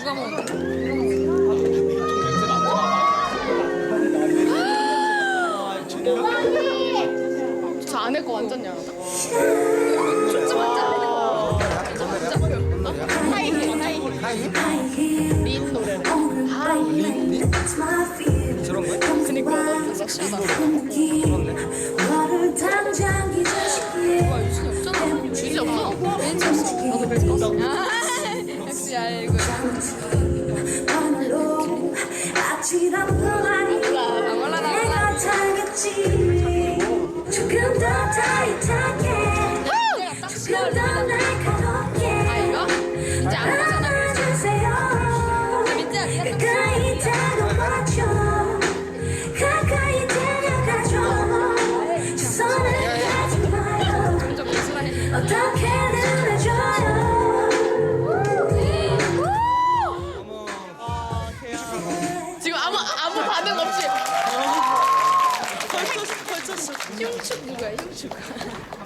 누가 먹어? 저 안에 거 완전 야하다. 린. 저런 거야? 그니까 너무 섹시하다. 잊으시기에 와, 유진이 없잖아. 유진이 없어. 왠지 없어. 나도 알고. 하늘로 아찔한 몰라. 내가 타겠지. 조금 더 타이트하게. 조금 더 때. 날카롭게. 아, 안. 안아주세요. 가까이 다가와줘 가까이 데려가줘. 시선을 가지 마요. 좀 미술하네. 어떻게 아무 아무 반응 없이. 펼쳤어 펼쳤어 흉축 누구야? 흉축.